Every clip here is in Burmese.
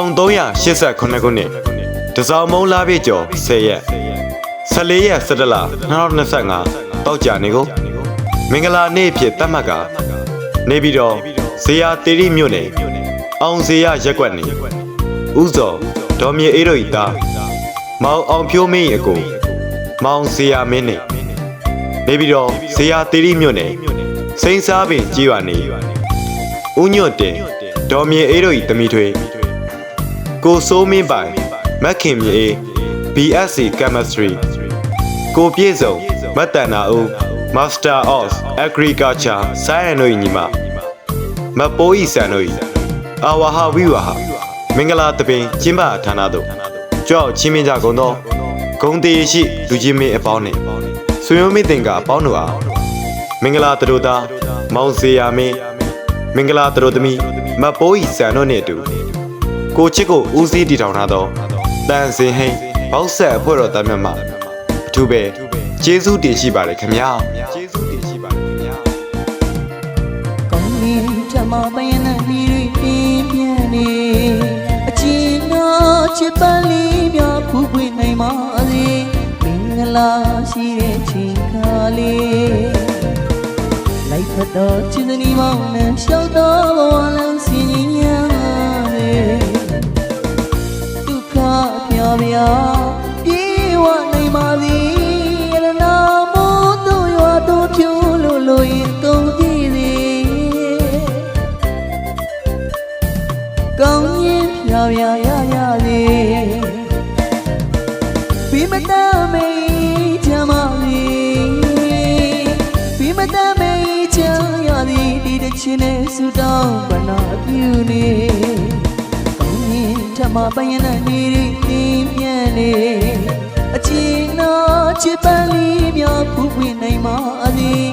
1389ခုနှစ်တစောင်းမုံလာပြည့်ကျော်10ရက်14ရက်17လ2025တောက်ကြနေကိုမင်္ဂလာနေ့ဖြစ်တတ်မှတ်ကနေပြီးတော့ဇေယျတေရီမြို့နယ်အောင်ဇေယျရက်ကွက်နေဥဇော်ဒေါ်မြေအေးတို့ဤသားမောင်အောင်ဖြိုးမင်း၏အကိုမောင်ဇေယျမင်းနေနေပြီးတော့ဇေယျတေရီမြို့နယ်စိန်စားပင်ကြီးရွာနေဦးညွတ်တင်ဒေါ်မြေအေးတို့ဤသမီးထွေး ကိုစိုးမင်းပိုင်မက်ခင်မြေ BSc Chemistry ကိုပြည့်စုံမတ်တန်နာဦး Master of Agriculture Science တို့ညီမမပိုးဤဆန်တို့ဤအာဝါဟာဝိဝါဟာမင်္ဂလာတပင်ကျင်းပဌာနသို့ကြောက်ချင်းမင်းကြကုန်သောဂုံတေရှိလူကြီးမင်းအပေါင်းနှင့်ဆွေမျိုးမင်းတင်ကအပေါင်းတို့အားမင်္ဂလာတတို့သားမောင်စေယာမင်းမင်္ဂလာတတို့သမီးမပိုးဤဆန်တို့နှင့်အတူ ကိုချစ်ကိုဦးစီးတည်ထောင်ထားသောတန်စင်ဟိန်ဘောက်ဆက်အဖွဲ့တော်သားမြတ်မှာအထူးပဲကျေးဇူးတင်ရှိပါတယ်ခင်ဗျာကျေးဇူးတင်ရှိပါတယ်ခင်ဗျာကောင်းရင်ဓမ္မပယနာပြီးပြင်းပြန်နေအချင်းတော်ချစ်ပန်းလေးများဖူးဖွင့်နိုင်ပါစေမင်္ဂလာရှိတဲ့ချိန်ခါလေးလိုက်ဖတ်တော်ချစ်စနီမောင်နဲ့ရှောက်တော်ဘဝလမ်းစီရင်ရ ပြောင်းပြောင်းပြေဝနိုင်ပါစေရတနာမို့တို့ရွာတို့ဖြိုးလို့လို့ရင်ကုန်ကြည့်စေကောင်းရင်ဖြာဖြာရရလေပြီးမတမေးချမ်းပါလေပြီးမတမေးချမ်းရသည်ဒီတစ်ချင်းနဲ့ဆူတောင်းဘနာပြုနေကောင်းရင်ထမပယနာနေရီတင်းပြ န်နေအချင်းတော်ချစ်ပန်းလေးများဖူးဖွင့်နိုင်ပါသည်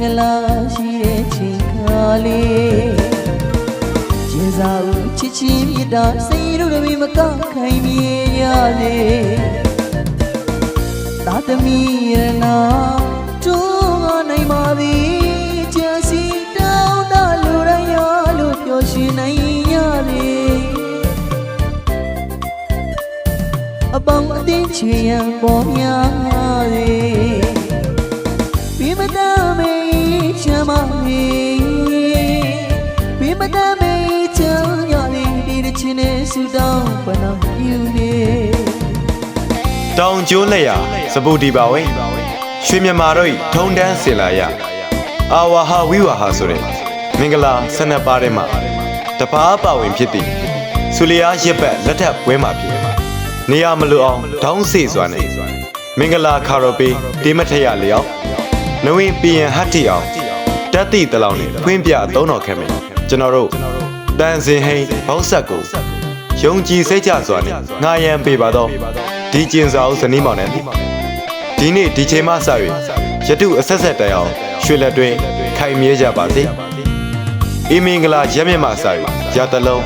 ငလာရှိတဲ့ချိန်ခါလေးကျေစာဦးချစ်ချင်းမြတ်တာစိတ်တို့တွေမကောက်ခိုင်မြေရလေသာသမီရနာ ပေါင်းအသင်းချေရန်ပေါ်များလေပြီးမတမေးချမ်းပါလေပြီးမတမေးချမ်းရလေဒီတစ်ချင်းနဲ့ဆူတောင်းပနာယူနေတောင်ကျိုးလက်ရစပူဒီပါဝဲရွှေမြမာတို့ဤထုံတန်းစင်လာရအာဝါဟာဝိဝါဟာဆိုတဲ့မင်္ဂလာ12ပါးထဲမှာတပားပါဝင်ဖြစ်သည်ဆူလျာရစ်ပတ်လက်ထပ်ပွဲမှာဖြစ် နေရမလို့အောင်ဒေါင်းစေစွာနဲ့မင်္ဂလာခါရောပေးတေးမထရလျောက်နဝင်းပီယံဟတ်တီအောင်တက်တိတလောင်နဲ့ဖွင့်ပြသုံးတော်ခဲ့မယ်ကျွန်တော်တို့တန်စင်ဟိန်ဘောက်ဆက်ကိုယုံကြည်စိတ်ကြစွာနဲ့ငာယံပေးပါတော့ဒီကျင်စာအုပ်ဇနီးမောင်နဲ့ဒီနေ့ဒီချိန်မှစ၍ယတုအဆက်ဆက်တိုင်အောင်ရွှေလက်တွင်ခိုင်မြဲကြပါစေအီမင်္ဂလာရက်မြတ်မှစ၍ရတလုံး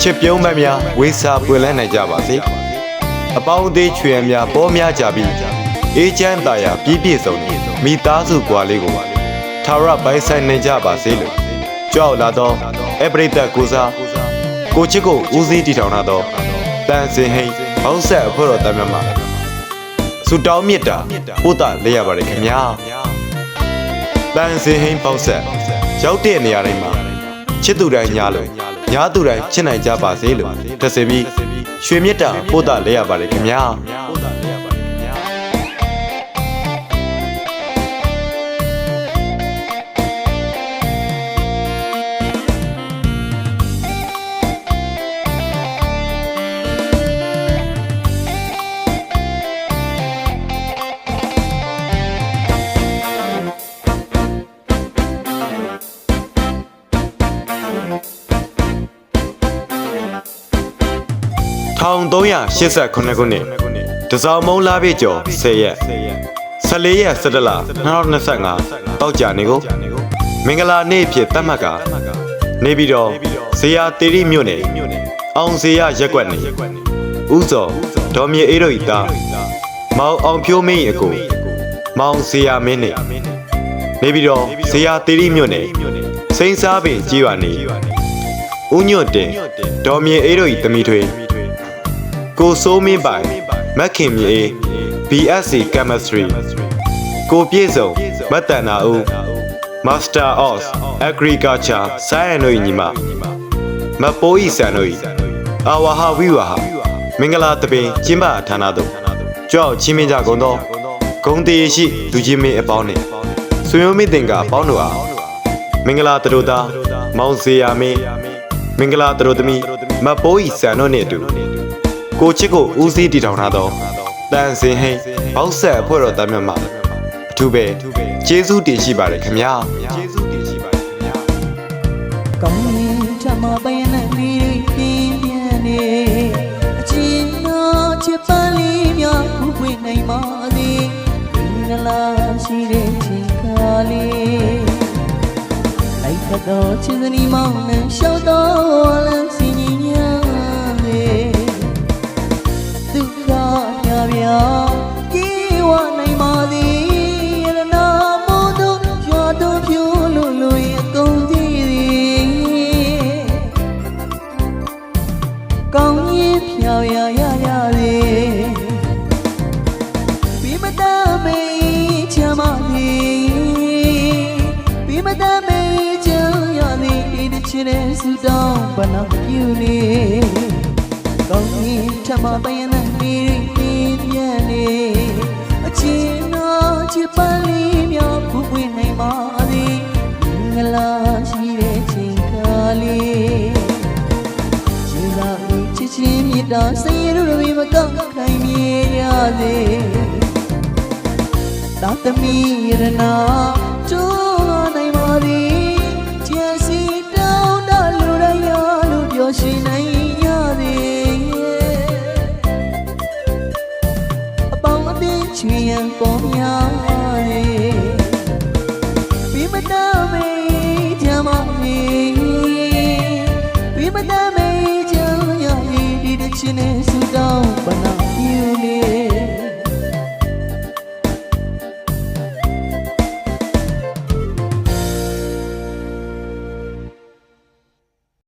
ချစ်ပြုံးမများဝေစာပွင့်လန်းနိုင်ကြပါစေ အပေါင်းအသင်းချွေရများပေါ်များကြပြီးအေးချမ်းသာယာပြည့်ပြည့်စုံနေမိသားစုကွာလေးကိုထာဝရပိုင်ဆိုင်နိုင်ကြပါစေလို့ကြောက်လာသောအပရိသတ်ကိုစားကိုချစ်ကိုဦးစီးတည်ထောင်ထားသောတန်စင်ဟိန်ဘောက်ဆက်အဖွဲ့တော်တမ်းမြတ်မှာဆူတောင်းမြတ်တာပို့တာလက်ရပါတယ်ခင်ဗျာတန်စင်ဟိန်ဘောက်ဆက်ရောက်တဲ့နေရာတိုင်းမှာချစ်သူတိုင်းညားလို့ညားသူတိုင်းချစ်နိုင်ကြပါစေလို့တက်စင်ပြီး ရွှေမြတ်တာပို့တာလက်ရပါတယ်ခင်ဗျာ 1389ခုနှစ်တစောင်းမုံလာပြည့်ကျော်10ရက်14ရက်17လ2025တောက်ကြနေကိုမင်္ဂလာနေ့ဖြစ်တတ်မှတ်ကနေပြီးတော့ဇေယျတေရီမြို့နယ်အောင်ဇေယျရက်ကွက်နေဥဇော်ဒေါ်မြေအေးတို့ဤသားမောင်အောင်ဖြိုးမင်း၏အကိုမောင်ဇေယျမင်းနေနေပြီးတော့ဇေယျတေရီမြို့နယ်စိန်စားပင်ကြီးရွာနေဦးညွတ်တင်ဒေါ်မြေအေးတို့ဤသမီးထွေ ကိုစိုးမင်းပိုင်မက်ခင်မြေအေး BSc Chemistry ကိုပြည့်စုံမတ်တန်နာဦး Master of Agriculture Science တို့ဤညီမမပိုးဤဆန်တို့ဤအာဝါဟာဝိဝါဟာမင်္ဂလာတပင်ကျင်းပဌာနသို့ကြောက်ချင်းမင်းကြကုန်သောဂုံတေရှိလူချင်းမင်းအပေါင်းနှင့်ဆွေမျိုးမင်းတင်ကအပေါင်းတို့အားမင်္ဂလာတရိုသားမောင်စေယာမင်းမင်္ဂလာတရိုသမီးမတ်ပိုးဤဆန်တို့နှင့်အတူ ကိုချစ်ကိုဦးစီးတည်ထောင်ထားသောတန်စင်ဟိန်ဘောက်ဆက်အဖွဲ့တော်သားများမှအထူးပဲကျေးဇူးတင်ရှိပါတယ်ခင်ဗျာကျေးဇူးတင်ရှိပါတယ်ခင်ဗျာကောင်းရင်ထမပယနဲ့ပြီးပြင်းပြန်နေအချင်းတော်ချစ်ပန်းလေးများခုပွင့်နိုင်ပါစေမင်္ဂလာရှိတဲ့ချိန်ခါလေးလိုက်ခတ်တော်ချစ်စနီမောင်နဲ့ရှောက်တော်လမ်း ဆူတောင်းပနာပြုနေကောင်းရင်ထမပယနဲ့ပြီးပြီးပြန်နေအချင်းတော်ချစ်ပန်းလေးများဖူးပွင့်နိုင်ပါသည်မင်္ဂလာရှိတဲ့ချိန်ခါလေးကျေးဇူးဦးချစ်ချင်းမြတ်တာစိတ်ရရမကောက်ခိုင်မြေရစေသာသမီရနာကျိုး တော်ရှိနိုင်ရသည်အပေါင်းအသင်းချွေရန်ပေါ်များသည်ပြီးမတမ်းမေးချမ်းမနေပြီးမတမ်းမေးချမ်းရသည်ဒီတစ်ချင်းနဲ့ဆူတောင်းပနာပြနေ